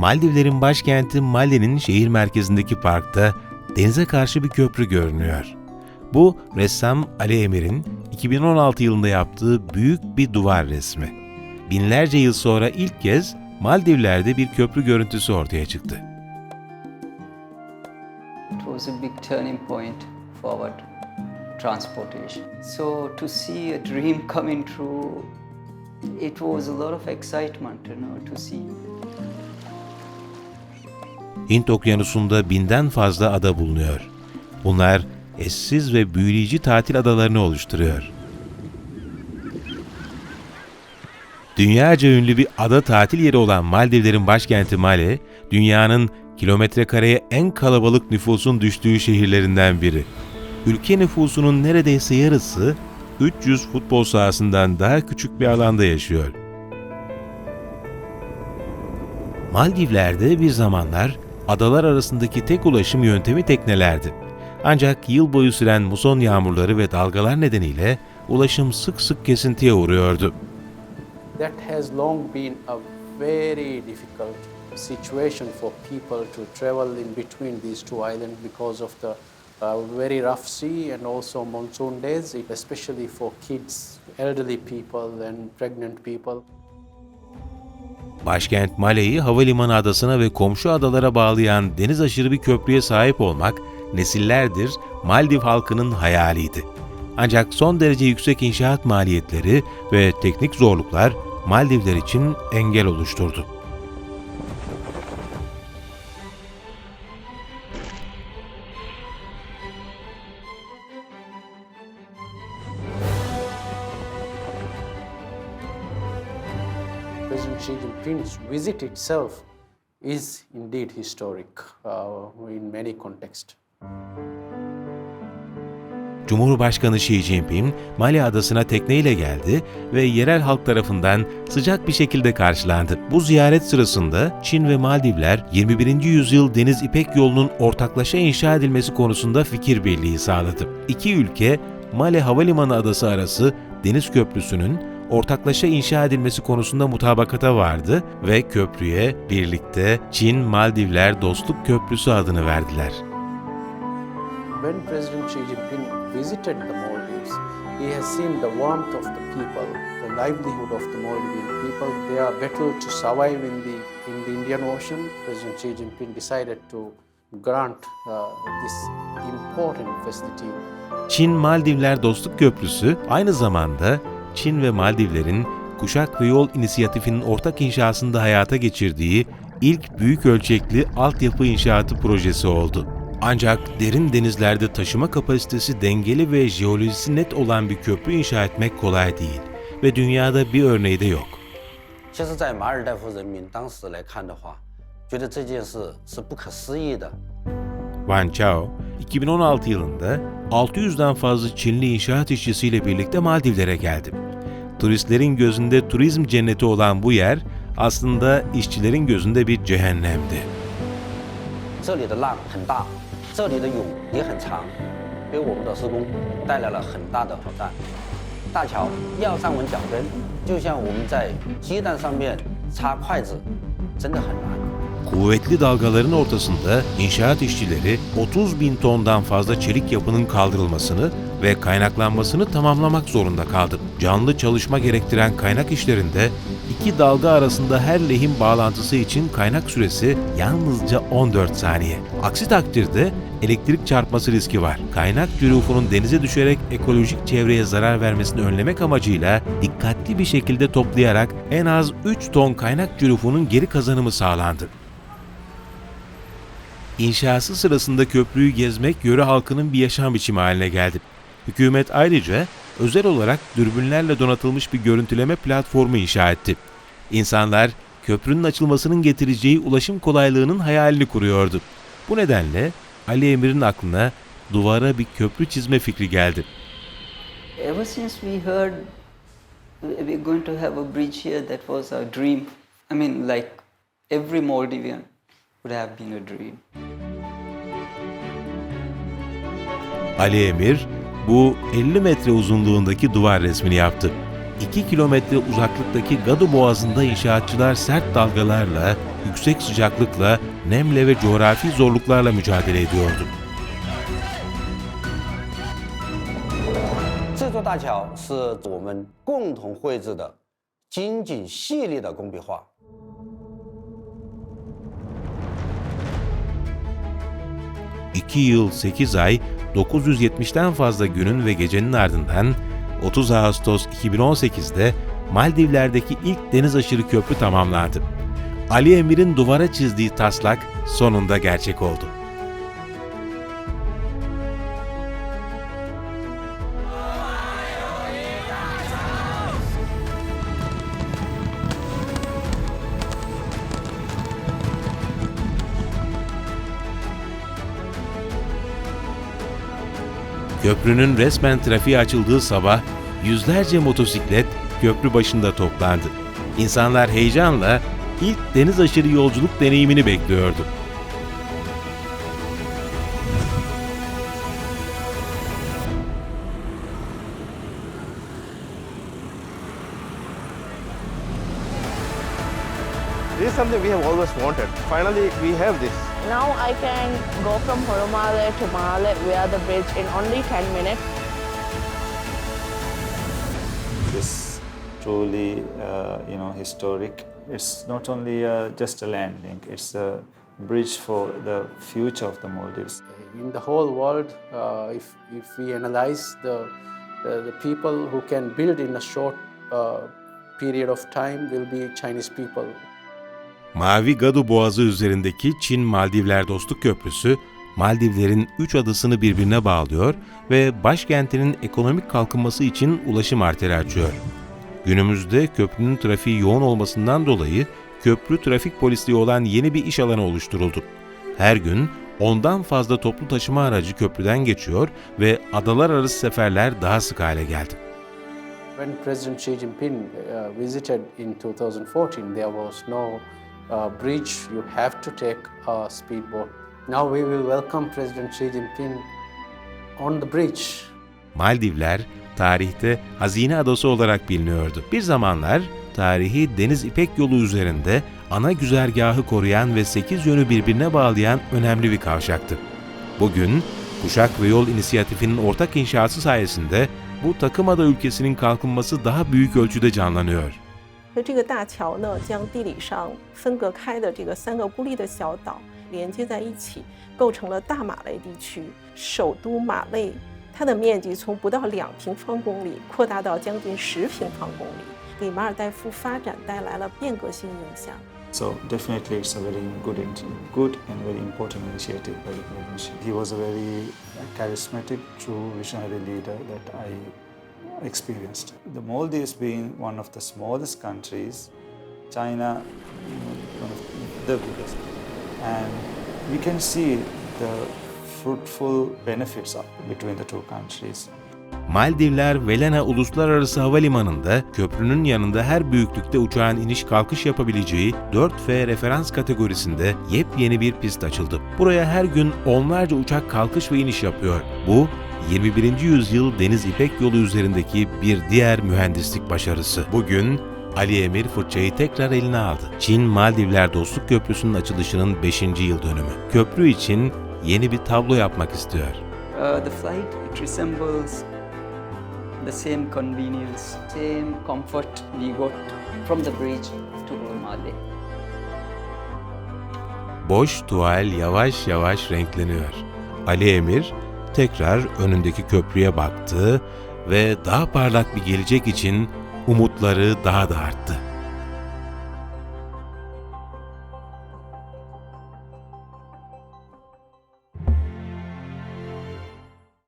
Maldivlerin başkenti Male'nin şehir merkezindeki parkta denize karşı bir köprü görünüyor. Bu ressam Ali Emir'in 2016 yılında yaptığı büyük bir duvar resmi. Binlerce yıl sonra ilk kez Maldivler'de bir köprü görüntüsü ortaya çıktı. It was a big turning point for our transportation. So to see a dream coming true, it was a lot of excitement, you know, to see. Hint Okyanusu'nda binden fazla ada bulunuyor. Bunlar eşsiz ve büyüleyici tatil adalarını oluşturuyor. Dünyaca ünlü bir ada tatil yeri olan Maldivlerin başkenti Male, dünyanın kilometre kareye en kalabalık nüfusun düştüğü şehirlerinden biri. Ülke nüfusunun neredeyse yarısı 300 futbol sahasından daha küçük bir alanda yaşıyor. Maldivler'de bir zamanlar adalar arasındaki tek ulaşım yöntemi teknelerdi. Ancak yıl boyu süren muson yağmurları ve dalgalar nedeniyle ulaşım sık sık kesintiye uğruyordu. That has long been a very difficult situation for people to travel in between these two islands because of the uh, very rough sea and also monsoon days, especially for kids, elderly people, and pregnant people. Başkent Male'yi havalimanı adasına ve komşu adalara bağlayan deniz aşırı bir köprüye sahip olmak nesillerdir Maldiv halkının hayaliydi. Ancak son derece yüksek inşaat maliyetleri ve teknik zorluklar Maldivler için engel oluşturdu. Jinping's visit itself is indeed historic uh, in many contexts. Cumhurbaşkanı Xi Jinping, Mali adasına tekneyle geldi ve yerel halk tarafından sıcak bir şekilde karşılandı. Bu ziyaret sırasında Çin ve Maldivler 21. yüzyıl Deniz İpek Yolu'nun ortaklaşa inşa edilmesi konusunda fikir birliği sağladı. İki ülke Male Havalimanı Adası arası deniz köprüsünün ortaklaşa inşa edilmesi konusunda mutabakata vardı ve köprüye birlikte Çin-Maldivler Dostluk Köprüsü adını verdiler. When President Xi Jinping visited the Maldives, he has seen the warmth of the people, the livelihood of the Maldivian people. They are better to survive in the in the Indian Ocean. President Xi Jinping decided to grant uh, this important facility Çin-Maldivler Dostluk Köprüsü aynı zamanda Çin ve Maldivlerin Kuşak ve Yol İnisiyatifi'nin ortak inşasında hayata geçirdiği ilk büyük ölçekli altyapı inşaatı projesi oldu. Ancak derin denizlerde taşıma kapasitesi dengeli ve jeolojisi net olan bir köprü inşa etmek kolay değil ve dünyada bir örneği de yok. 其实，在马尔代夫人民当时来看的话，觉得这件事是不可思议的。 Wan Chao, 2016 yılında 600'den fazla Çinli inşaat işçisiyle birlikte Maldivlere geldi. Turistlerin gözünde turizm cenneti olan bu yer aslında işçilerin gözünde bir cehennemdi. Kuvvetli dalgaların ortasında inşaat işçileri 30 bin tondan fazla çelik yapının kaldırılmasını ve kaynaklanmasını tamamlamak zorunda kaldı. Canlı çalışma gerektiren kaynak işlerinde iki dalga arasında her lehim bağlantısı için kaynak süresi yalnızca 14 saniye. Aksi takdirde elektrik çarpması riski var. Kaynak cürufunun denize düşerek ekolojik çevreye zarar vermesini önlemek amacıyla dikkatli bir şekilde toplayarak en az 3 ton kaynak cürufunun geri kazanımı sağlandı. İnşası sırasında köprüyü gezmek yöre halkının bir yaşam biçimi haline geldi. Hükümet ayrıca özel olarak dürbünlerle donatılmış bir görüntüleme platformu inşa etti. İnsanlar köprünün açılmasının getireceği ulaşım kolaylığının hayalini kuruyordu. Bu nedenle Ali Emir'in aklına duvara bir köprü çizme fikri geldi. Ever since we heard we're going to have a bridge here, that was our dream. I mean, like every Maldivian would have been a dream. Ali Emir bu 50 metre uzunluğundaki duvar resmini yaptı. 2 kilometre uzaklıktaki Gado Boğazı'nda inşaatçılar sert dalgalarla, yüksek sıcaklıkla, nemle ve coğrafi zorluklarla mücadele ediyordu. 2 yıl 8 ay 970'ten fazla günün ve gecenin ardından 30 Ağustos 2018'de Maldivler'deki ilk deniz aşırı köprü tamamlandı. Ali Emir'in duvara çizdiği taslak sonunda gerçek oldu. Köprünün resmen trafiğe açıldığı sabah yüzlerce motosiklet köprü başında toplandı. İnsanlar heyecanla ilk deniz aşırı yolculuk deneyimini bekliyordu. This is something we have always wanted. Finally, we have this. Now I can go from Horomale to Mahale via the bridge in only 10 minutes. This truly, uh, you know, historic. It's not only uh, just a landing; it's a bridge for the future of the Maldives. In the whole world, uh, if, if we analyze the, the, the people who can build in a short uh, period of time will be Chinese people. Mavi Gado Boğazı üzerindeki Çin-Maldivler Dostluk Köprüsü, Maldivlerin üç adasını birbirine bağlıyor ve başkentinin ekonomik kalkınması için ulaşım arteri açıyor. Günümüzde köprünün trafiği yoğun olmasından dolayı köprü trafik polisliği olan yeni bir iş alanı oluşturuldu. Her gün ondan fazla toplu taşıma aracı köprüden geçiyor ve adalar arası seferler daha sık hale geldi. When President Xi Jinping uh, visited in 2014, there was no bridge. You have to take a speedboat. Now we will welcome President Xi Jinping on the bridge. Maldivler tarihte hazine adası olarak biliniyordu. Bir zamanlar tarihi Deniz İpek Yolu üzerinde ana güzergahı koruyan ve 8 yönü birbirine bağlayan önemli bir kavşaktı. Bugün Kuşak ve Yol İnisiyatifi'nin ortak inşası sayesinde bu takımada ülkesinin kalkınması daha büyük ölçüde canlanıyor. 所以这个大桥呢，将地理上分隔开的这个三个孤立的小岛连接在一起，构成了大马累地区。首都马累，它的面积从不到两平方公里扩大到将近十平方公里，给马尔代夫发展带来了变革性影响。So definitely, it's a very good, in- good and very important initiative by the Prime He was a very charismatic, true visionary leader that I experienced. The Maldives being one of the smallest countries, China one of the biggest, and we can see the fruitful benefits between the two countries. Maldivler Velena Uluslararası Havalimanı'nda köprünün yanında her büyüklükte uçağın iniş kalkış yapabileceği 4F referans kategorisinde yepyeni bir pist açıldı. Buraya her gün onlarca uçak kalkış ve iniş yapıyor. Bu 21. yüzyıl Deniz İpek Yolu üzerindeki bir diğer mühendislik başarısı. Bugün Ali Emir fırçayı tekrar eline aldı. Çin-Maldivler Dostluk Köprüsü'nün açılışının 5. yıl dönümü. Köprü için yeni bir tablo yapmak istiyor. Uh, the flight it resembles the same convenience, same comfort we got from the bridge to Male. Boş tuval yavaş yavaş renkleniyor. Ali Emir tekrar önündeki köprüye baktı ve daha parlak bir gelecek için umutları daha da arttı.